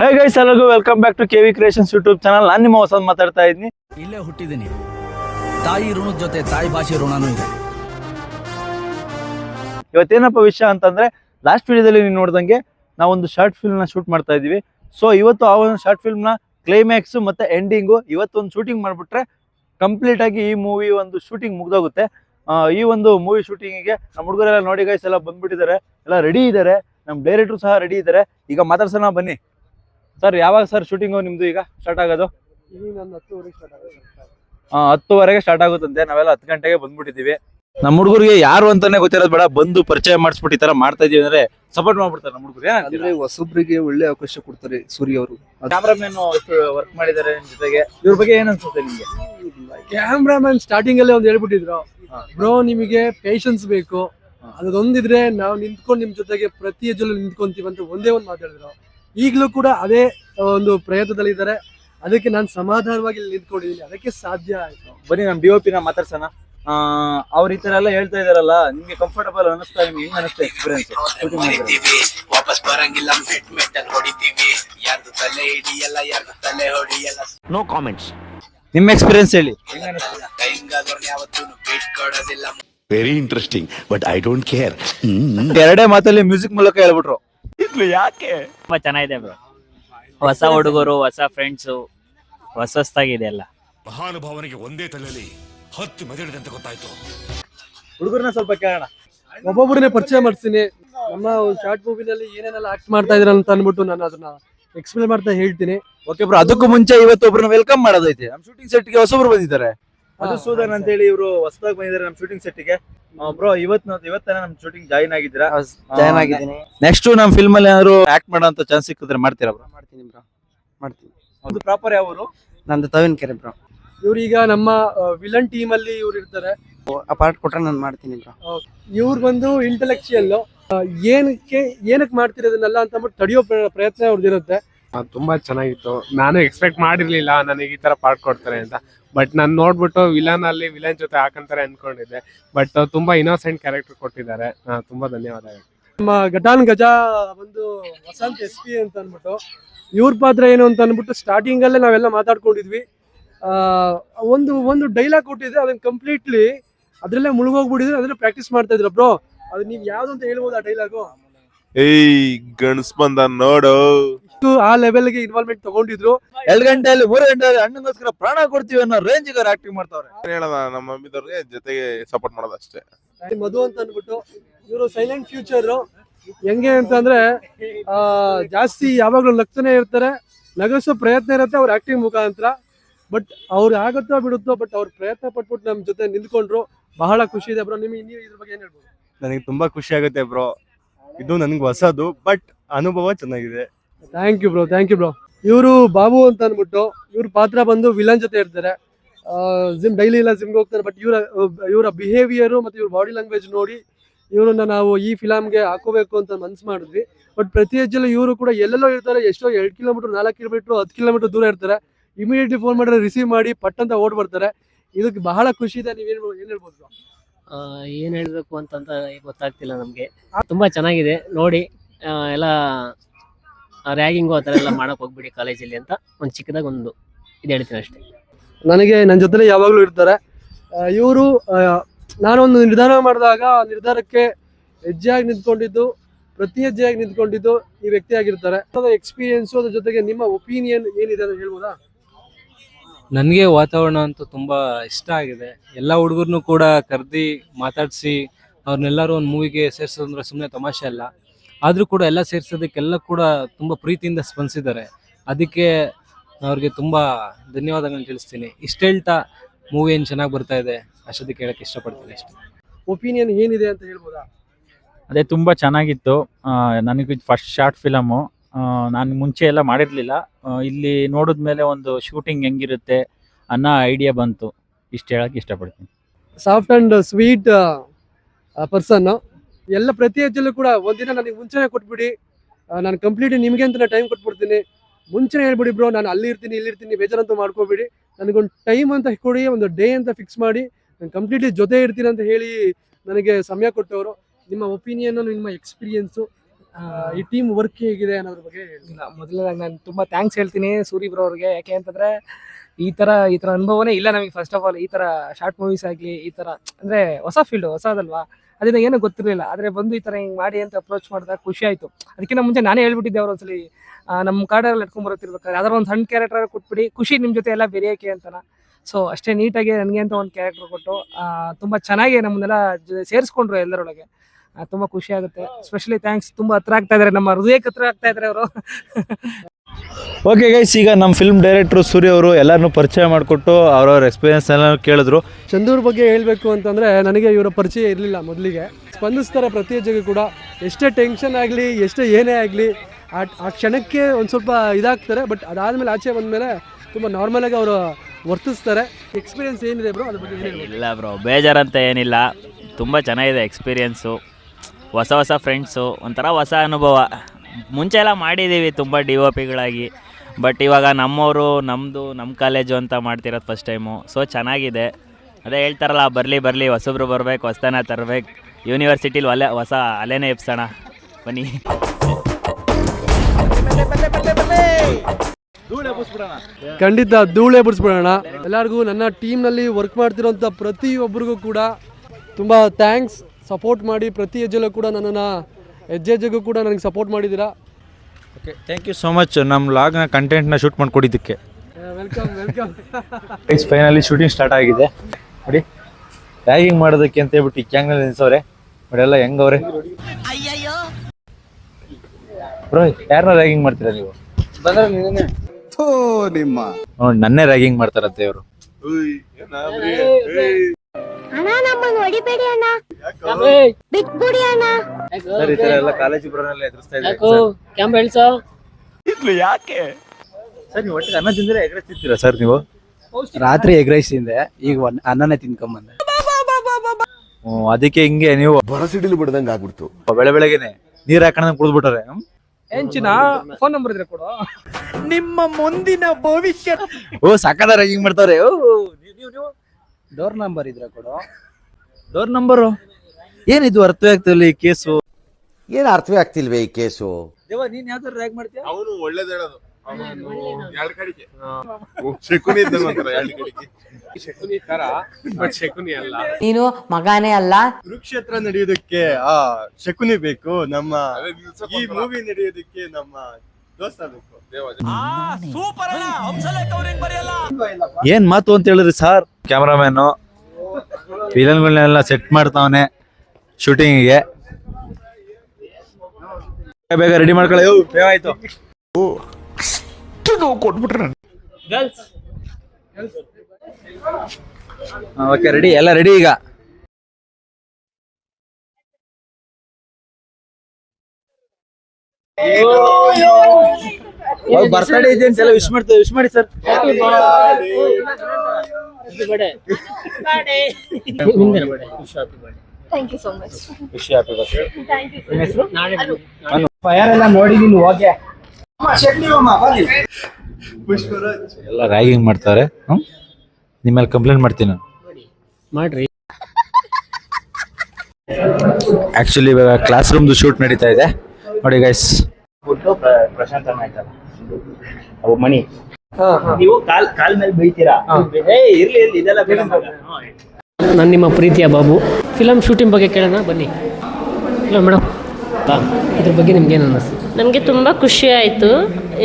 ಹೇ guys ಎಲ್ಲರಿಗೂ welcome back to K V creations YouTube channel ನಾನು ನಿಮ್ಮ ಹೊಸದ್ ಮಾತಾಡ್ತಾ ಇದ್ದೀನಿ. ಇಲ್ಲೇ ಹುಟ್ಟಿದ್ದೀನಿ. ತಾಯಿ ಋಣದ ಜೊತೆ ತಾಯಿ ಭಾಷೆ ಋಣನೂ ಇದೆ. ಇವತ್ತೇನಪ್ಪ ವಿಷಯ ಅಂತಂದ್ರೆ ಲಾಸ್ಟ್ ವಿಡಿಯೋದಲ್ಲಿ ನೀವು ನೋಡ್ದಂಗೆ ನಾವೊಂದು ಶಾರ್ಟ್ ಫಿಲ್ಮ್ನ ಶೂಟ್ ಮಾಡ್ತಾ ಇದೀವಿ ಸೊ ಇವತ್ತು ಆ ಒಂದು ಶಾರ್ಟ್ ಫಿಲ್ಮ್ ಕ್ಲೈಮ್ಯಾಕ್ಸು ಕ್ಲೈಮ್ಯಾಕ್ಸ್ ಮತ್ತೆ ಎಂಡಿಂಗು ಇವತ್ತೊಂದು ಶೂಟಿಂಗ್ ಮಾಡಿಬಿಟ್ರೆ ಕಂಪ್ಲೀಟ್ ಆಗಿ ಈ ಮೂವಿ ಒಂದು ಶೂಟಿಂಗ್ ಮುಗ್ದೋಗುತ್ತೆ. ಈ ಒಂದು ಮೂವಿ ಶೂಟಿಂಗಿಗೆ ನಮ್ಮ ಹುಡುಗರೆಲ್ಲ ನೋಡಿ ಗೈಸ್ ಎಲ್ಲ ಬಂದ್ಬಿಟ್ಟಿದ್ದಾರೆ. ಎಲ್ಲ ರೆಡಿ ಇದ್ದಾರೆ. ನಮ್ಮ ಡೈರೆಕ್ಟ್ರು ಸಹ ರೆಡಿ ಇದ್ದಾರೆ ಈಗ ಮಾತಾಡ್ಸೋಣ ಬನ್ನಿ. ಸರ್ ಯಾವಾಗ ಸರ್ ಶೂಟಿಂಗು ನಿಮ್ದು ಈಗ ಸ್ಟಾರ್ಟ್ ಆಗೋದು? ಆ, ಹತ್ತುವರೆಗೆ ಸ್ಟಾರ್ಟ್ ಆಗುತ್ತಂತೆ. ನಾವೆಲ್ಲ ಹತ್ತು ಗಂಟೆಗೆ ಬಂದ್ಬಿಟ್ಟಿದ್ದೀವಿ. ನಮ್ಮ ಹುಡುಗರಿಗೆ ಯಾರು ಅಂತಾನೆ ಗೊತ್ತಿರೋದು ಬೇಡ. ಬಂದು ಪರಿಚಯ ಮಾಡಿಸ್ಬಿಟ್ಟು ಈ ತರ ಮಾಡ್ತಾ ಇದೀವಿ ಅಂದ್ರೆ ಸಪೋರ್ಟ್ ಮಾಡ್ಬಿಡ್ತಾರೆ ನಮ್ಮ ಹುಡುಗರು ಅಂದ್ರೆ ಹೊಸಬ್ರಿಗೆ ಒಳ್ಳೆ ಅವಕಾಶ ಕೊಡ್ತಾರೆ ಸೂರ್ಯ ಅವರು. ಕ್ಯಾಮ್ರಾಮನ್ ವರ್ಕ್ ಮಾಡಿದ್ದಾರೆ ನಿಮ್ ಜೊತೆಗೆ. ಇವ್ರ ಬಗ್ಗೆ ಏನ್ ಅನ್ಸುತ್ತೆ ನಿಮ್ಗೆ? ಕ್ಯಾಮ್ರಾಮನ್ ಸ್ಟಾರ್ಟಿಂಗ್ ಅಲ್ಲಿ ಒಂದು ಹೇಳ್ಬಿಟ್ಟಿದ್ರು. ಬ್ರೋ ನಿಮಗೆ ಪೇಷನ್ಸ್ ಬೇಕು. ಹಾ. ಅದೊಂದಿದ್ರೆ ನಾವು ನಿಂತ್ಕೊಂಡು ನಿಮ್ ಜೊತೆಗೆ ಪ್ರತಿ ಹೆಜ್ಜೆಲ್ಲೂ ನಿಂತ್ಕೊಂತೀವಿ ಅಂತ ಒಂದೇ ಒಂದು ಮಾತಾಡಿದ್ರು ಈಗಲೂ ಕೂಡ ಅದೇ ಒಂದು ಪ್ರಯತ್ನದಲ್ಲಿ ಇದ್ದಾರೆ. ಅದಕ್ಕೆ ನಾನು ಸಮಾಧಾನವಾಗಿ ಇಲ್ಲಿ ನಿಂತ್ಕೊಂಡಿದ್ದೀನಿ. ಅದಕ್ಕೆ ಸಾಧ್ಯ ಆಯ್ತು. ಬನ್ನಿ ನಮ್ ಡಿ ಒ ಪಿನ ನ ಮಾತಾಡ್ಸೋಣ. ಅವ್ರ ಈ ತರ ಎಲ್ಲ ಹೇಳ್ತಾ ಇದಾರಲ್ಲ ನಿಮ್ಗೆ ಕಂಫರ್ಟಬಲ್ ಅನಿಸ್ತಾ ನಿಮ್ಗೆ ಹೆಂಗ್ ಅನಿಸ್ತಾ ಎಕ್ಸ್ಪೀರಿಯನ್ಸ್ ವಾಪಸ್ ಬರಂಗಿಲ್ಲ ಮೆಟ್ ಮೆಟ್ಟಲ್ ಹೊಡಿತೀವಿ. ಯಾರ್ದು ತಲೆ ಹಿಡಿಯಲ್ಲ ಯಾರ್ದು ತಲೆ ಹೊಡಿಯಲ್ಲ. ನೋ ಕಾಮೆಂಟ್ಸ್ ನಿಮ್ಮ ಎಕ್ಸ್ಪೀರಿಯನ್ಸ್ ಹೇಳಿ. ಕೈಂಗಾದವ್ರನ್ನ ಯಾವತ್ತೂ ಬಿಟ್ ಕೊಡೋದಿಲ್ಲ. Very interesting but I don't care ಎರಡೇ ಮಾತಲ್ಲಿ ಮ್ಯೂಸಿಕ್ ಮೂಲಕ ಹೇಳ್ಬಿಟ್ರು. ತುಂಬಾ ಚೆನ್ನಾಗಿದೆ ಬ್ರೋ ಹೊಸ ಹುಡುಗರು ಹೊಸ ಫ್ರೆಂಡ್ಸ್ ಹೊಸ ಹೊಸದಾಗಿದೆ ಎಲ್ಲ. ಮಹಾನುಭಾವನಿಗೆ ಒಂದೇ ತಲೆಯಲ್ಲಿ ಹತ್ತು ಮೆದಳಿದೆ ಅಂತ ಗೊತ್ತಾಯ್ತು. ಹುಡುಗರನ್ನ ಸ್ವಲ್ಪ ಕೇಳೋಣ. ಒಬ್ಬೊಬ್ಬರನ್ನೇ ಪರಿಚಯ ಮಾಡ್ತೀನಿ. ನಮ್ಮ ಶಾರ್ಟ್ ಮೂವಿನಲ್ಲಿ ಏನೇನೆಲ್ಲ ಆಕ್ಟ್ ಮಾಡ್ತಾ ಇದ್ರ ಅಂತ ಅನ್ಬಿಟ್ಟು ನಾನು ಅದನ್ನ ಎಕ್ಸ್ಪ್ಲೇನ್ ಮಾಡ್ತಾ ಹೇಳ್ತೀನಿ. ಓಕೆ ಬ್ರೋ ಅದಕ್ಕೂ ಮುಂಚೆ ಇವತ್ತು ಒಬ್ರನ್ನ ವೆಲ್ಕಮ್ ಮಾಡೋದೈತೆ ನಮ್ಮ ಶೂಟಿಂಗ್ ಸೆಟ್ಗೆ ಹೊಸಬ್ರು ಬಂದಿದ್ದಾರೆ. ಮಧುಸೂದನ್ ಅಂತ ಹೇಳಿ ಇವರು ಹೊಸದಾಗಿ ಬಂದಿದ್ದಾರೆ ನಮ್ ಶೂಟಿಂಗ್ ಸೆಟ್ಗೆ. ಬ್ರೋ ಇವತ್ ಇವತ್ತೇ ನಮ್ ಶೂಟಿಂಗ್ ಜಾಯಿನ್ ಆಗಿದ್ದೀರಾ? ಜಾಯ್ನ್ ಆಗಿದ್ದೀನಿ. ನೆಕ್ಸ್ಟ್ ನಮ್ ಫಿಲ್ಮ್ ಅಲ್ಲಿ ಏನಾದ್ರು ಆಕ್ಟ್ ಮಾಡೋ ಅಂತ ಚಾನ್ಸ್ ಸಿಕ್ಕಿದ್ರೆ ಮಾಡ್ತೀರಾ ಬ್ರೋ? ಮಾಡ್ತೀನಿ ಬ್ರೋ. ಮಾಡ್ತೀನಿ. ಅದು ಪ್ರಾಪರ್ ಯಾವ ಊರು? ನಂದು ತವಿನ ಕೆರೆ ಬ್ರೋ ಈಗ ನಮ್ಮ ವಿಲನ್ ಟೀಮ್ ಅಲ್ಲಿ ಇವ್ರು ಇರ್ತಾರೆ. ಆ ಪಾರ್ಟ್ ಕೊಟ್ರೆ ನಾನು ಮಾಡ್ತೀನಿ ಬ್ರೋ. ಇವ್ರು ಬಂದು ಇಂಟೆಲೆಕ್ಚುಯಲ್ ಏನಕ್ಕೆ ಏನಕ್ಕೆ ಮಾಡ್ತಿರೋದನ್ನೆಲ್ಲ ಅಂತ ಅಂದ್ಬಿಟ್ಟು ತಡೆಯೋ ಪ್ರ- ಪ್ರಯತ್ನ ಅವ್ರದ್ದು ಇರುತ್ತೆ ತುಂಬಾ ಚೆನ್ನಾಗಿತ್ತು. ನಾನು ಎಕ್ಸ್ಪೆಕ್ಟ್ ಮಾಡಿರ್ಲಿಲ್ಲ ನನಗೆ ಈ ತರ ಪಾರ್ಟ್ ಕೊಡ್ತಾರೆ ಅಂತ. ಬಟ್ ನಾನು ನೋಡ್ಬಿಟ್ಟು ವಿಲನ್ ಅಲ್ಲಿ ವಿಲನ್ ಜೊತೆ ಹಾಕಂತಾರೆ ಅನ್ಕೊಂಡಿದ್ದೆ. ಬಟ್ ತುಂಬಾ ಇನ್ನೋಸೆಂಟ್ ಕ್ಯಾರೆಕ್ಟರ್ ಕೊಟ್ಟಿದ್ದಾರೆ. ಆ, ತುಂಬಾ ಧನ್ಯವಾದಗಳು. ನಮ್ಮ ಘಟಾನ್ ಗಜ ಒಂದು ವಸಂತ್ ಎಸ್ ಪಿ ಅಂತ ಅಂದ್ಬಿಟ್ಟು ಇವ್ರ ಪಾತ್ರ ಏನು ಅಂತ ಅಂದ್ಬಿಟ್ಟು ಸ್ಟಾರ್ಟಿಂಗ್ ಅಲ್ಲೇ ನಾವೆಲ್ಲ ಮಾತಾಡ್ಕೊಂಡಿದ್ವಿ. ಆ, ಒಂದು ಒಂದು ಡೈಲಾಗ್ ಕೊಟ್ಟಿದ್ರೆ ಅದನ್ನ ಕಂಪ್ಲೀಟ್ಲಿ ಅದ್ರಲ್ಲೇ ಮುಳುಗೋಗ್ಬಿಟ್ಟಿದ್ರೆ ಅದನ್ನ ಪ್ರಾಕ್ಟೀಸ್ ಮಾಡ್ತಾ ಇದ್ರ ಬ್ರೋ ಅದು ನೀವು ಯಾವ್ದು ಅಂತ ಹೇಳ್ಬೋದು ಆ ಡೈಲಾಗು ಏಯ್ ಗಣಸ್ ಬಂದ ನೋಡು. ಇಷ್ಟು ಆ ಲೆವೆಲ್ಗೆ ಇನ್ವಾಲ್ವ್ಮೆಂಟ್ ತಗೊಂಡಿದ್ರು. ಎಲ್ ಗಂಟೆ ಅಲ್ಲಿ ಮೂರು ಗಂಟೆಯಲ್ಲಿ ಅಣ್ಣಗೋಸ್ಕರ ಪ್ರಾಣ ಕೊಡ್ತೀವಿ ಅನ್ನೋ ರೇಂಜ್ ಆಕ್ಟಿಂಗ್ ಮಾಡ್ತಾವ್ರೆ. ಹೇಳೋಣ ನಮ್ಮ ಮಮ್ಮಿದವ್ರಿಗೆ ಜೊತೆಗೆ ಸಪೋರ್ಟ್ ಮಾಡೋದು ಅಷ್ಟೇ ಮಧು ಅಂತ ಅಂದ್ಬಿಟ್ಟು ಇವರು ಸೈಲೆಂಟ್ ಫ್ಯೂಚರ್ ಹೆಂಗೆ ಅಂತಂದ್ರೆ ಆ ಜಾಸ್ತಿ ಯಾವಾಗ್ಲೂ ನಗ್ತಾನೆ ಇರ್ತಾರೆ ನಗಸೋ ಪ್ರಯತ್ನ ಇರುತ್ತೆ ಅವ್ರ ಆಕ್ಟಿಂಗ್ ಮುಖಾಂತರ. ಬಟ್ ಅವ್ರು ಆಗುತ್ತೋ ಬಿಡುತ್ತೋ ಬಟ್ ಅವ್ರ ಪ್ರಯತ್ನ ಪಟ್ಬಿಟ್ಟು ನಮ್ ಜೊತೆ ನಿಂತ್ಕೊಂಡ್ರು ಬಹಳ ಖುಷಿ ಇದೆ ಬ್ರೋ ನಿಮಗೆ ನೀವು ಇದ್ರ ಬಗ್ಗೆ ಏನ್ ಹೇಳ್ಬೋದು? ನನಗೆ ತುಂಬಾ ಖುಷಿ ಆಗುತ್ತೆ ಬ್ರೋ ಇದು ನನಗೆ ಹೊಸದು ಬಟ್ ಅನುಭವ ಚೆನ್ನಾಗಿದೆ. Thank you bro thank you bro ಇವರು ಬಾಬು ಅಂತ ಅಂದ್ಬಿಟ್ಟು ಇವ್ರ ಪಾತ್ರ ಬಂದು ವಿಲನ್ ಜೊತೆ ಇರ್ತಾರೆ. ಜಿಮ್ ಡೈಲಿ ಇಲ್ಲ ಜಿಮ್ಗೆ ಹೋಗ್ತಾರೆ ಬಟ್ ಇವರ ಇವರ ಬಿಹೇವಿಯರು ಮತ್ತು ಇವ್ರ ಬಾಡಿ ಲ್ಯಾಂಗ್ವೇಜ್ ನೋಡಿ ಇವರನ್ನ ನಾವು ಈ ಫಿಲಮ್ಗೆ ಹಾಕೋಬೇಕು ಅಂತ ಮನ್ಸು ಮಾಡಿದ್ವಿ. ಬಟ್ ಪ್ರತಿ ಹೆಜ್ಜೆಲ್ಲೂ ಇವರು ಕೂಡ ಎಲ್ಲೆಲ್ಲೋ ಇರ್ತಾರೆ, ಎಷ್ಟೋ ಎರಡು ಕಿಲೋಮೀಟರ್ ನಾಲ್ಕು ಕಿಲೋಮೀಟರ್ ಹತ್ತು ಕಿಲೋಮೀಟರ್ ದೂರ ಇರ್ತಾರೆ. ಇಮಿಡಿಯೇಟ್ಲಿ ಫೋನ್ ಮಾಡಿದ್ರೆ ರಿಸೀವ್ ಮಾಡಿ ಪಟ್ಟಂತ ಓಡ್ ಬರ್ತಾರೆ. ಇದಕ್ಕೆ ಬಹಳ ಖುಷಿ ಇದೆ, ನೀವೇನು ಏನು ಹೇಳ್ಬೋದು ಏನು ಹೇಳ್ಬೇಕು ಅಂತಂತ ಗೊತ್ತಾಗ್ತಿಲ್ಲ ನಮಗೆ. ತುಂಬಾ ಚೆನ್ನಾಗಿದೆ, ನೋಡಿ ಎಲ್ಲ ರ್ಯಾಗಿಂಗು ಆ ಥರ ಎಲ್ಲ ಮಾಡಕ್ ಹೋಗ್ಬಿಡಿ ಕಾಲೇಜಲ್ಲಿ ಅಂತ ಒಂದು ಚಿಕ್ಕದಾಗ ಒಂದು ಇದು ಹೇಳ್ತೀನಿ ಅಷ್ಟೇ. ನನಗೆ ನನ್ನ ಜೊತೆ ಯಾವಾಗಲೂ ಇರ್ತಾರೆ. ಇವರು ನಾನೊಂದು ನಿರ್ಧಾರ ಮಾಡಿದಾಗ ಆ ನಿರ್ಧಾರಕ್ಕೆ ಹೆಜ್ಜೆಯಾಗಿ ನಿಂತ್ಕೊಂಡಿದ್ದು ಪ್ರತಿ ಹೆಜ್ಜೆಯಾಗಿ ನಿಂತ್ಕೊಂಡಿದ್ದು ಈ ವ್ಯಕ್ತಿಯಾಗಿರ್ತಾರೆ ಅದರ ಎಕ್ಸ್ಪೀರಿಯನ್ಸ್ ಅದ್ರ ಜೊತೆಗೆ ನಿಮ್ಮ ಒಪಿನಿಯನ್ ಏನಿದೆ ಅಂತ ಹೇಳ್ಬೋದಾ? ನನಗೆ ವಾತಾವರಣ ಅಂತೂ ತುಂಬಾ ಇಷ್ಟ ಆಗಿದೆ. ಎಲ್ಲ ಹುಡುಗರ್ನು ಕೂಡ ಕರೆದಿ ಮಾತಾಡಿಸಿ ಅವ್ರನ್ನೆಲ್ಲರೂ ಒಂದು ಮೂವಿಗೆ ಸೇರಿಸೋದಂದ್ರೆ ಸುಮ್ಮನೆ ತಮಾಷೆ ಅಲ್ಲ. ಆದರೂ ಕೂಡ ಎಲ್ಲ ಸೇರಿಸೋದಕ್ಕೆಲ್ಲ ಕೂಡ ತುಂಬ ಪ್ರೀತಿಯಿಂದ ಸ್ಪಂದಿಸಿದ್ದಾರೆ. ಅದಕ್ಕೆ ಅವ್ರಿಗೆ ತುಂಬ ಧನ್ಯವಾದಗಳನ್ನ ತಿಳಿಸ್ತೀನಿ. ಇಷ್ಟ ಹೇಳ್ತಾ ಮೂವಿ ಏನು ಚೆನ್ನಾಗಿ ಬರ್ತಾ ಇದೆ ಅಷ್ಟೊತ್ತಿಗೆ ಕೇಳಕ್ಕೆ ಇಷ್ಟಪಡ್ತೀನಿ ಅಷ್ಟೇ. ಒಪಿನಿಯನ್ ಏನಿದೆ ಅಂತ ಹೇಳ್ಬೋದಾ? ಅದೇ ತುಂಬ ಚೆನ್ನಾಗಿತ್ತು. ನನಗೆ ಫಸ್ಟ್ ಶಾರ್ಟ್ ಫಿಲಮು ನಾನು ಮುಂಚೆ ಎಲ್ಲ ಮಾಡಿರಲಿಲ್ಲ. ಇಲ್ಲಿ ನೋಡಿದ ಮೇಲೆ ಒಂದು ಶೂಟಿಂಗ್ ಹೆಂಗಿರುತ್ತೆ ಅನ್ನೋ ಐಡಿಯಾ ಬಂತು. ಇಷ್ಟು ಹೇಳಕ್ಕೆ ಇಷ್ಟಪಡ್ತೀನಿ. ಸಾಫ್ಟ್ ಆ್ಯಂಡ್ ಸ್ವೀಟ್ ಪರ್ಸನ್ ಎಲ್ಲ ಪ್ರತಿ ಹೆಜ್ಜೆಲ್ಲೂ ಕೂಡ ಒಂದಿನ ನನಗೆ ಮುಂಚೆನೇ ಕೊಟ್ಬಿಡಿ. ನಾನು ಕಂಪ್ಲೀಟ್ ನಿಮಗೆ ಅಂತ ಟೈಮ್ ಕೊಟ್ಬಿಡ್ತೀನಿ. ಮುಂಚೆನೇ ಹೇಳ್ಬಿಡಿ ಬ್ರೋ ನಾನು ಅಲ್ಲಿ ಇರ್ತೀನಿ, ಇಲ್ಲಿ ಇರ್ತೀನಿ ಬೇಜಾರಂತೂ ಮಾಡ್ಕೋಬೇಡಿ. ನನಗೊಂದು ಟೈಮ್ ಅಂತ ಕೊಡಿ, ಒಂದು ಡೇ ಅಂತ ಫಿಕ್ಸ್ ಮಾಡಿ, ನಾನು ಕಂಪ್ಲೀಟ್ಲಿ ಜೊತೆ ಇರ್ತೀನಿ ಅಂತ ಹೇಳಿ ನನಗೆ ಸಮಯ ಕೊಟ್ಟವರು. ನಿಮ್ಮ ಒಪಿನಿಯನ್ ನಿಮ್ಮ ಎಕ್ಸ್ಪೀರಿಯನ್ಸು ಈ ಟೀಮ್ ವರ್ಕ್ ಹೇಗಿದೆ ಅನ್ನೋದ್ರ ಬಗ್ಗೆ. ಇಲ್ಲ, ಮೊದಲನೇದಾಗಿ ನಾನು ತುಂಬ ಥ್ಯಾಂಕ್ಸ್ ಹೇಳ್ತೀನಿ ಸೂರಿ ಬ್ರೋ ಅವ್ರಿಗೆ. ಯಾಕೆ ಅಂತಂದರೆ ಈ ತರ ಈ ತರ ಅನುಭವನೇ ಇಲ್ಲ ನಮಗೆ ಫಸ್ಟ್ ಆಫ್ ಆಲ್ ಈ ತರ ಶಾರ್ಟ್ ಮೂವೀಸ್ ಆಗಲಿ, ಈ ತರ, ಅಂದ್ರೆ ಹೊಸ ಫೀಲ್ಡ್ ಹೊಸದಲ್ವಾ? ಅದನ್ನ ಏನೂ ಗೊತ್ತಿರಲಿಲ್ಲ. ಆದ್ರೆ ಬಂದು ಈ ತರ ಹಿಂಗ್ ಮಾಡಿ ಅಂತ ಅಪ್ರೋಚ್ ಮಾಡಿದಾಗ ಖುಷಿ ಆಯ್ತು. ಅದಕ್ಕಿಂತ ಮುಂಚೆ ನಾನೇ ಹೇಳ್ಬಿಟ್ಟಿದ್ದೆ ಅವ್ರ ಒಂದ್ಸಲಿ ನಮ್ಮ ಕಾಡಲ್ಲಿ ಎಟ್ಕೊಂಡ್ ಬರುತ್ತಿರ್ಬೇಕಾದ್ರೆ ಅದರ ಒಂದು ಸಣ್ಣ ಕ್ಯಾರೆಕ್ಟರ್ ಕೊಟ್ಬಿಡಿ. ಖುಷಿ ನಿಮ್ಮ ಜೊತೆ ಎಲ್ಲ ಬೆರೆಯೋಕೆ ಅಂತನ. ಸೊ ಅಷ್ಟೇ ನೀಟಾಗಿ ನನಗೆ ಅಂತ ಒಂದು ಕ್ಯಾರೆಕ್ಟರ್ ಕೊಟ್ಟು ತುಂಬಾ ಚೆನ್ನಾಗಿ ನಮ್ಮನ್ನೆಲ್ಲ ಸೇರಿಸ್ಕೊಂಡ್ರು ಎಲ್ಲರೊಳಗೆ. ತುಂಬಾ ಖುಷಿ ಆಗುತ್ತೆ. ಸ್ಪೆಷಲಿ ಥ್ಯಾಂಕ್ಸ್ ತುಂಬ ಹತ್ರ ಆಗ್ತಾ ಇದಾರೆ. ನಮ್ಮ ಹೃದಯಕ್ಕೆ ಹತ್ರ ಆಗ್ತಾ ಇದ್ದಾರೆ ಅವರು. ಓಕೆ ಗೈಸ್ ಈಗ ನಮ್ಮ ಫಿಲ್ಮ್ ಡೈರೆಕ್ಟ್ರು ಸೂರ್ಯ ಅವರು ಎಲ್ಲರನ್ನೂ ಪರಿಚಯ ಮಾಡಿಕೊಟ್ಟು ಅವರವ್ರ ಎಕ್ಸ್ಪೀರಿಯನ್ಸ್ ಎಲ್ಲ ಕೇಳಿದ್ರು. ಚಂದೂರ್ ಬಗ್ಗೆ ಹೇಳಬೇಕು ಅಂತಂದರೆ ನನಗೆ ಇವರ ಪರಿಚಯ ಇರಲಿಲ್ಲ ಮೊದಲಿಗೆ. ಸ್ಪಂದಿಸ್ತಾರೆ ಪ್ರತಿ ಹೆಜ್ಜೆಗೂ ಕೂಡ. ಎಷ್ಟೇ ಟೆನ್ಷನ್ ಆಗಲಿ ಎಷ್ಟೇ ಏನೇ ಆಗಲಿ ಆ ಆ ಕ್ಷಣಕ್ಕೆ ಒಂದು ಸ್ವಲ್ಪ ಇದಾಗ್ತಾರೆ ಬಟ್ ಅದಾದಮೇಲೆ ಆಚೆ ಬಂದಮೇಲೆ ತುಂಬ ನಾರ್ಮಲಾಗಿ ಅವರು ವರ್ತಿಸ್ತಾರೆ. ಎಕ್ಸ್ಪೀರಿಯನ್ಸ್ ಏನಿದೆ ಬ್ರೋ ಅದ್ರ ಬಗ್ಗೆ ಏನ್ ಹೇಳ್ಬೋದು? ಇಲ್ಲ ಬ್ರೋ ಬೇಜಾರಂತ ಏನಿಲ್ಲ. ತುಂಬ ಚೆನ್ನಾಗಿದೆ ಎಕ್ಸ್ಪೀರಿಯೆನ್ಸು ಹೊಸ ಹೊಸ ಫ್ರೆಂಡ್ಸು ಒಂಥರ ಹೊಸ ಅನುಭವ. ಮುಂಚೆ ಎಲ್ಲ ಮಾಡಿದ್ದೀವಿ ತುಂಬ ಡಿ ಒ ಪಿಗಳಾಗಿ. ಬಟ್ ಇವಾಗ ನಮ್ಮವರು ನಮ್ಮದು ನಮ್ಮ ಕಾಲೇಜು ಅಂತ ಮಾಡ್ತಿರೋದು ಫಸ್ಟ್ ಟೈಮು ಸೊ ಚೆನ್ನಾಗಿದೆ. ಅದೇ ಹೇಳ್ತಾರಲ್ಲ, ಬರಲಿ ಬರಲಿ, ಹೊಸಬ್ರು ಬರಬೇಕು ಹೊಸತನ ತರಬೇಕು. ಯೂನಿವರ್ಸಿಟಿಲಿ ಒಲೆ, ಹೊಸ ಅಲೆನೇ ಎಪ್ಸೋಣ ಬನ್ನಿ. ಖಂಡಿತ ಧೂಳೆ ಬಿಡಿಸ್ಬಿಡೋಣ. ಎಲ್ಲರಿಗೂ ನನ್ನ ಟೀಮ್ನಲ್ಲಿ ವರ್ಕ್ ಮಾಡ್ತಿರೋಂಥ ಪ್ರತಿಯೊಬ್ಬರಿಗೂ ಕೂಡ ತುಂಬ ಥ್ಯಾಂಕ್ಸ್ ಸಪೋರ್ಟ್ ಮಾಡಿ ಪ್ರತಿ ಹೆಜ್ಜೆಲ್ಲೂ ಕೂಡ ನನ್ನನ್ನು ಹೆಜ್ಜೆ ಹೆಜ್ಜೆಗೂ ಕೂಡ ನನಗೆ ಸಪೋರ್ಟ್ ಮಾಡಿದ್ದೀರಾ? Okay thank you so much ನಮ್ಮ ಲಾಗ್ನ ಕಂಟೆಂಟ್ನ shoot ಮಾಡ್ಕೊಡಿದ್ದಕ್ಕೆ. Welcome welcome guys finally shooting start ಆಗಿದೆ. ನೋಡಿ ರ್ಯಾಗಿಂಗ್ ಮಾಡೋದಕ್ಕೆ ಅಂತ ಹೇಳ್ಬಿಟ್ಟು ಈ ಕ್ಯಾಂಗ್ನಲ್ಲಿ ನಿಲ್ಸವ್ರೆ. ನೋಡಿ ಎಲ್ಲ ಹೆಂಗವ್ರೆ ಬ್ರೋ ಯಾರನ್ನ ರ್ಯಾಗಿಂಗ್ ಮಾಡ್ತೀರಾ ನೀವು? ನಿಮ್ಮ. ನೋಡಿ ನನ್ನೇ ರ್ಯಾಗಿಂಗ್ ಮಾಡ್ತಾರಂತೆ ಇವರು. ಅಣ್ಣ ನಮ್ಮನ್ನ ಹೊಡಿಬೇಡಿ ಅಣ್ಣ. ಬಿಟ್ಬಿಡಿ ಅಣ್ಣ. ಸರ್ ಈ ತರ ಎಲ್ಲ ಕಾಲೇಜ್ ಬರೋನೆಲ್ಲ ಎದುರಿಸ್ತಾ ಯಾಕೋ? ಇದ್ದಾರೆ ಕ್ಯಾಂಪ್ ಹೇಳ್ಸೋ ಯಾಕೆ? ಸರ್ ನೀವು ಒಟ್ಟಿಗೆ ಅನ್ನ ತಿಂದ್ರೆ ಎಗ್ರೆಸ್ ತಿಂತೀರಾ ಸರ್ ನೀವು? ರಾತ್ರಿ ಎಗ್ ರೈಸ್ ತಿಂದೆ ಈಗ ಒಂದ್ ತಿನ್ಕೊಂಡ್ ಬಂದೆ ಹ್ಮ್, ಅದಕ್ಕೆ ಹಿಂಗೆ ನೀವು ಬರಸಿಡಿಲು ಬಿಡ್ದಂಗ ಆಗ್ಬಿಡ್ತು. ಬೆಳೆ ಬೆಳಗ್ಗೆನೆ ನೀರ್ ಹಾಕೋಣ ಕುಡಿದ್ಬಿಟ್ರೆ ಏನ್ ಚಿನ್ನ ಫೋನ್ ನಂಬರ್ ಇದ್ರೆ ಕೊಡು. ಓ ಸಕ್ಕದ ರ್ಯಾಗಿಂಗ್ ಮಾಡ್ತಾವ್ರೆ. ಓ ನೀವು ನೀವು. ಡೋರ್ ನಂಬರ್ ಇದ್ರೆ ಕೊಡು. ಡೋರ್ ನಂಬರು ಏನಿದು ಅರ್ಥವೇ ಆಗ್ತಿಲ್ಲ ಈ ಕೇಸು? ಏನ್ ಅರ್ಥವೇ ಆಗ್ತಿಲ್ವೇ ಈ ಕೇಸು? ದೇವ ನೀನ್ ಯಾವ್ದಾರ ರ್ಯಾಗ್ ಮಾಡ್ತೀಯ? ಅವನು ಒಳ್ಳೇದ್ ಹೇಳೋದು ಎರಡು ಕಡೆಗೆ ಶಕುನಿ ಇದ್ದಂಗೆ ಒಂಥರ ಎರಡು ಕಡೆಗೆ ಶಕುನಿ ತರ ಬಟ್ ಶಕುನಿ ಅಲ್ಲ. ನೀನು ಮಗಾನೇ ಅಲ್ಲ. ಕುರುಕ್ಷೇತ್ರ ನಡೆಯೋದಕ್ಕೆ ಆ ಶಕುನಿ ಬೇಕು ನಮ್ಮ ಅದೇ ನಿಲ್ಸಕ್ ಈ ಮೂವಿ ನಡೆಯೋದಕ್ಕೆ ನಮ್ಮ ಏನ್ ಮಾತು ಅಂತ ಹೇಳಿದ್ರಿ ಸರ್? ಕ್ಯಾಮ್ರಾಮ್ಯಾನು ವಿಲನ್ಗಳನ್ನೆಲ್ಲ ಸೆಟ್ ಮಾಡ್ತಾವನೆ ಶೂಟಿಂಗಿಗೆ. ಬೇಗ ರೆಡಿ ಮಾಡ್ಕೊಳ್ಳಿ. ಆಯ್ತು. ಓಕೆ ರೆಡಿ ಎಲ್ಲ ರೆಡಿ ಈಗ? ಬರ್ತಡೇ ಇದೆ ಅಂತೆಲ್ಲ ವಿಶ್ ಮಾಡ್ತೇವೆ ವಿಶ್ ಮಾಡಿ ಸರ್. ನಿಮ್ದೇನ ಬೇಡ ಶಾಪಿ ಬೇಡ thank you so much wish happy birthday ನಾಳೆ ಎಲ್ಲ ರ್ಯಾಗಿಂಗ್ ಮಾಡ್ತಾರೆ. ಹ್ಮ್? ನಿಮ್ಮಲ್ಲಿ ಕಂಪ್ಲೇಂಟ್ ಮಾಡ್ತೀನಿ. ನಾನು ಮಾಡ್ರಿ. ಆಕ್ಚುಲಿ ಇವಾಗ ಕ್ಲಾಸ್ ರೂಮ್ದು ಶೂಟ್ ನಡೀತಾ ಇದೆ. ನೋಡಿ ಗೈಸ್ ಪ್ರಶಾಂತ್ ಅಣ್ಣ ಆಯ್ತಲ್ಲ ಅವು ಮಣಿ. ನೀವು ಕಾಲ್ ಕಾಲ್ ಮೇಲೆ ಬೀಳ್ತೀರಾ? ಏ ಇರ್ಲಿ ಇರ್ಲಿ ಇದೆಲ್ಲ ಬೇಡ ನಾನು ನಿಮ್ಮ ಪ್ರೀತಿಯ ಬಾಬು. ಫಿಲಮ್ ಶೂಟಿಂಗ್ ಬಗ್ಗೆ ಕೇಳೋಣ ಬನ್ನಿ. ಹಲೋ ಮೇಡಮ್ ಇದ್ರ ಬಗ್ಗೆ ನಿಮ್ಗೆ ಏನು ಅನ್ನಿಸ್ತು? ನಮಗೆ ತುಂಬ ಖುಷಿ ಆಯಿತು.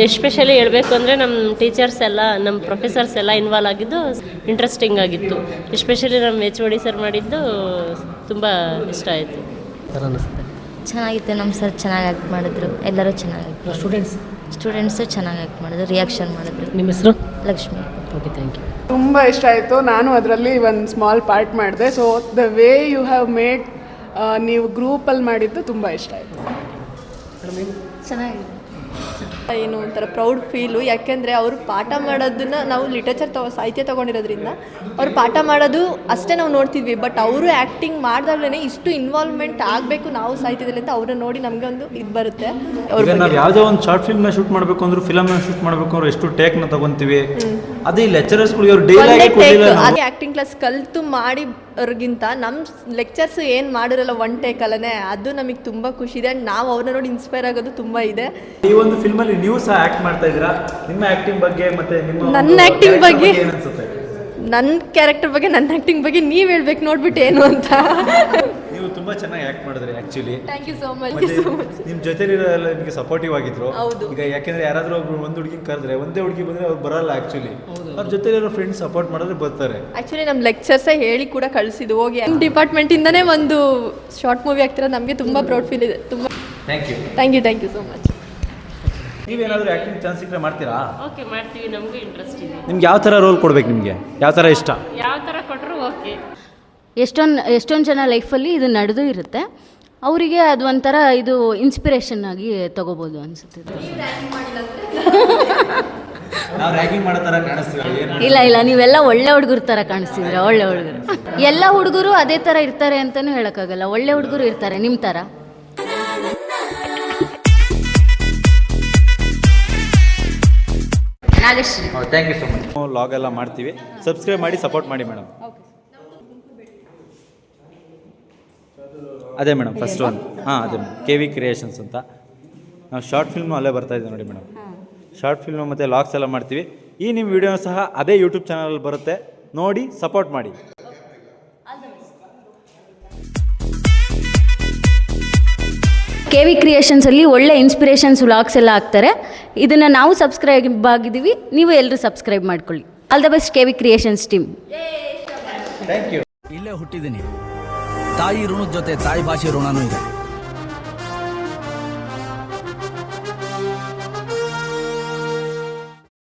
ಎಸ್ಪೆಷಲಿ ಹೇಳಬೇಕು ಅಂದರೆ ನಮ್ಮ ಟೀಚರ್ಸ್ ಎಲ್ಲ ನಮ್ಮ ಪ್ರೊಫೆಸರ್ಸ್ ಎಲ್ಲ ಇನ್ವಾಲ್ವ್ ಆಗಿದ್ದು ಇಂಟ್ರೆಸ್ಟಿಂಗ್ ಆಗಿತ್ತು. ಎಸ್ಪೆಷಲಿ ನಮ್ಮ ಎಚ್ ಒ ಡಿ ಸರ್ ಮಾಡಿದ್ದು ತುಂಬ ಇಷ್ಟ ಆಯಿತು. ಸರ್ ಅನ್ನಿಸುತ್ತೆ ಚೆನ್ನಾಗಿತ್ತು ನಮ್ಮ ಸರ್ ಚೆನ್ನಾಗಿ ಆ್ಯಕ್ಟ್ ಮಾಡಿದ್ರು. ಎಲ್ಲರೂ ಚೆನ್ನಾಗಿ ಸ್ಟೂಡೆಂಟ್ಸ್ ಸ್ಟೂಡೆಂಟ್ಸು ಚೆನ್ನಾಗಿ ಆ್ಯಕ್ಟ್ ಮಾಡಿದ್ರು ರಿಯಾಕ್ಷನ್ ಮಾಡಿದ್ರು. ನಿಮ್ಮ ಹೆಸರು? ಲಕ್ಷ್ಮಿ. ಓಕೆ ಥ್ಯಾಂಕ್ ಯು ತುಂಬ ಇಷ್ಟ ಆಯಿತು. ನಾನು ಅದರಲ್ಲಿ ಒಂದು ಸ್ಮಾಲ್ ಪಾರ್ಟ್ ಮಾಡಿದೆ. So the way you have made ನೀವು ಗ್ರೂಪಲ್ಲಿ ಮಾಡಿದ್ದು ತುಂಬ ಇಷ್ಟ ಆಯಿತು. ಚೆನ್ನಾಗಿದೆ. ಏನು ಒಂಥರ ಪ್ರೌಡ್ ಫೀಲು ಯಾಕೆಂದರೆ ಅವರು ಪಾಠ ಮಾಡೋದನ್ನ ನಾವು ಲಿಟ್ರೇಚರ್ ತಗೋ ಸಾಹಿತ್ಯ ತೊಗೊಂಡಿರೋದ್ರಿಂದ ಅವ್ರು ಪಾಠ ಮಾಡೋದು ಅಷ್ಟೇ ನಾವು ನೋಡ್ತಿದ್ವಿ ಬಟ್ ಅವರು ಆ್ಯಕ್ಟಿಂಗ್ ಮಾಡಿದಾಗಲೇ ಇಷ್ಟು ಇನ್ವಾಲ್ವ್ಮೆಂಟ್ ಆಗಬೇಕು ನಾವು ಸಾಹಿತ್ಯದಲ್ಲಿ ಅಂತ ಅವ್ರನ್ನ ನೋಡಿ ನಮಗೆ ಒಂದು ಇದು ಬರುತ್ತೆ. ಅವ್ರ ನಾವು. ಯಾವುದೋ ಒಂದು ಶಾರ್ಟ್ ಫಿಲ್ಮ್ನ ಶೂಟ್ ಮಾಡಬೇಕು ಅಂದ್ರೆ ಫಿಲಮ್ನ ಶೂಟ್ ಮಾಡಬೇಕು ಅಂದ್ರೆ ಎಷ್ಟು ಟೇಕ್ನ ತಗೊಂತೀವಿ? ಅದೇ ಲೆಕ್ಚರರ್ಸ್ಗಳು ಇವರು ಡೈಲಿ ಅದೇ ಆ್ಯಕ್ಟಿಂಗ್ ಕ್ಲಾಸ್ ಕಲಿತು ಮಾಡಿ ಅವ್ರಿಗಿಂತ ನಮ್ಮ ಲೆಕ್ಚರ್ಸ್ ಏನು ಮಾಡಿರಲ್ಲ ಒನ್ ಟೇಕ್ ಅಲ್ಲೇ ಅದು ನಮಗೆ ತುಂಬ ಖುಷಿ ಇದೆ ಆ್ಯಂಡ್ ನಾವು ಅವ್ರನ್ನ ನೋಡಿ ಇನ್ಸ್ಪೈರ್ ಆಗೋದು ತುಂಬ ಇದೆ. ಈ ಒಂದು ಫಿಲ್ಮಲ್ಲಿ ನೀವು ಸಹ ಆಕ್ಟ್ ಮಾಡ್ತಾ ಇದ್ದೀರಾ? ನಿಮ್ಮ ಆಕ್ಟಿಂಗ್ ಬಗ್ಗೆ ಮತ್ತೆ ನಿಮ್ಮ ನನ್ನ ಒಂದು ಬಗ್ಗೆ? ಏನ್ ಅನ್ಸುತ್ತೆ ನನ್ನ ಕ್ಯಾರೆಕ್ಟರ್ ಬಗ್ಗೆ ನನ್ನ ಆ್ಯಕ್ಟಿಂಗ್ ಬಗ್ಗೆ ನೀವು ಹೇಳ್ಬೇಕು ನೋಡ್ಬಿಟ್ಟು ಏನು ಅಂತ. ನೀವು ತುಂಬಾ ಚೆನ್ನಾಗಿ ಆಕ್ಟ್ ಮಾಡಿದ್ರಿ actually thank you so much ನಿಮ್ಮ ಸೊ ಮಚ್ ನಿಮ್ ಜೊತೆಲಿರೋ ಎಲ್ಲ ನಿಮಗೆ ಸಪೋರ್ಟಿವ್ ಆಗಿದ್ರು. ಹೌದು. ಈಗ ಯಾಕೆಂದ್ರೆ ಯಾರಾದ್ರೂ ಒಬ್ರು ಒಂದು ಹುಡುಗಿ ಕರೆದ್ರೆ ಒಂದೇ ಹುಡುಗಿ ಬಂದ್ರೆ ಅವ್ರು ಬರಲ್ಲ ಆಕ್ಚುಲಿ ಅವ್ರ ಜೊತೆಲಿರೋ ಫ್ರೆಂಡ್ಸ್ ಸಪೋರ್ಟ್ ಮಾಡಿದ್ರೆ ಬರ್ತಾರೆ. ಆ್ಯಕ್ಚುಲಿ ನಮ್ಮ ಲೆಕ್ಚರ್ಸೇ ಹೇಳಿ ಕೂಡ ಕಳಿಸಿದ್ದು ಹೋಗಿ ನಮ್ಮ ಡಿಪಾರ್ಟ್ಮೆಂಟಿಂದನೇ ಒಂದು ಶಾರ್ಟ್ ಮೂವಿ ಆಗ್ತಿರೋ ನಮಗೆ ತುಂಬ ಪ್ರೌಡ್ ಫೀಲ್ ಇದೆ. ತುಂಬಾ thank you thank you thank you so much ನೀವೇನಾದ್ರೂ ಆಕ್ಟಿಂಗ್ ಚಾನ್ಸ್ ಸಿಕ್ಕರೆ ಮಾಡ್ತೀರಾ? ಓಕೆ ಮಾಡ್ತೀವಿ. ನಮಗೂ ಇಂಟ್ರೆಸ್ಟ್ ಇದೆ. ನಿಮ್ಗೆ ಯಾವ ಥರ ರೋಲ್ ಕೊಡ್ಬೇಕು ನಿಮಗೆ? ಯಾವ ಥರ ಇಷ್ಟ? ಯಾವ ಥರ ಕೊಟ್ಟರು ಓಕೆ ಎಷ್ಟೊಂದು ಎಷ್ಟೊಂದು ಜನ ಲೈಫಲ್ಲಿ ಇದು ನಡೆದು ಇರುತ್ತೆ. ಅವರಿಗೆ ಅದು ಒಂಥರ ಇದು ಇನ್ಸ್ಪಿರೇಷನ್ ಆಗಿ ತಗೋಬೋದು ಅನಿಸುತ್ತೆ. ನಾವು ರ್ಯಾಗಿಂಗ್ ಮಾಡೋ ಥರ ಕಾಣಿಸ್ತೀವಿ ಏನು ಇಲ್ಲ ಇಲ್ಲ ನೀವೆಲ್ಲ ಒಳ್ಳೆ ಹುಡುಗರ ಥರ ಕಾಣಿಸ್ತಿದ್ರೆ ಒಳ್ಳೆ ಹುಡುಗರು. ಎಲ್ಲ ಹುಡುಗರು ಅದೇ ಥರ ಇರ್ತಾರೆ ಅಂತಲೂ ಹೇಳೋಕ್ಕಾಗಲ್ಲ. ಒಳ್ಳೆ ಹುಡುಗರು ಇರ್ತಾರೆ ನಿಮ್ಮ ಥರ Nagashree thank you so much log ಎಲ್ಲ ಮಾಡ್ತೀವಿ. ಸಬ್ಸ್ಕ್ರೈಬ್ ಮಾಡಿ ಸಪೋರ್ಟ್ ಮಾಡಿ ಮೇಡಮ್ ಅದೇ ಮೇಡಮ್ ಫಸ್ಟ್ ಒನ್ ಹಾಂ ಅದೇ ಕೆ ವಿ ಕ್ರಿಯೇಷನ್ಸ್ ಅಂತ. ನಾವು ಶಾರ್ಟ್ ಫಿಲ್ಮು ಅಲ್ಲೇ ಬರ್ತಾ ಇದ್ದೀವಿ ನೋಡಿ ಮೇಡಮ್ ಶಾರ್ಟ್ ಫಿಲ್ಮು ಮತ್ತು ಲಾಗ್ಸ್ ಎಲ್ಲ ಮಾಡ್ತೀವಿ. ಈ ನಿಮ್ಮ ವಿಡಿಯೋ ಸಹ ಅದೇ ಯೂಟ್ಯೂಬ್ ಚಾನಲ್ ಬರುತ್ತೆ. ನೋಡಿ ಸಪೋರ್ಟ್ ಮಾಡಿ. ಕೆ ವಿ ಕ್ರಿಯೇಷನ್ಸಲ್ಲಿ ಒಳ್ಳೆ ಇನ್ಸ್ಪಿರೇಷನ್ಸ್ ವ್ಲಾಗ್ಸ್ ಎಲ್ಲ ಹಾಕ್ತಾರೆ. ಇದನ್ನು ನಾವು ಸಬ್ಸ್ಕ್ರೈಬ್ ಆಗಿದ್ದೀವಿ. ನೀವು ಎಲ್ಲರೂ ಸಬ್ಸ್ಕ್ರೈಬ್ ಮಾಡ್ಕೊಳ್ಳಿ. All the best K V creations team thank you ಇಲ್ಲೇ ಹುಟ್ಟಿದ್ದೀನಿ. ತಾಯಿ ಋಣದ ಜೊತೆ ತಾಯಿ ಭಾಷೆ ಋಣನೂ ಇದೆ.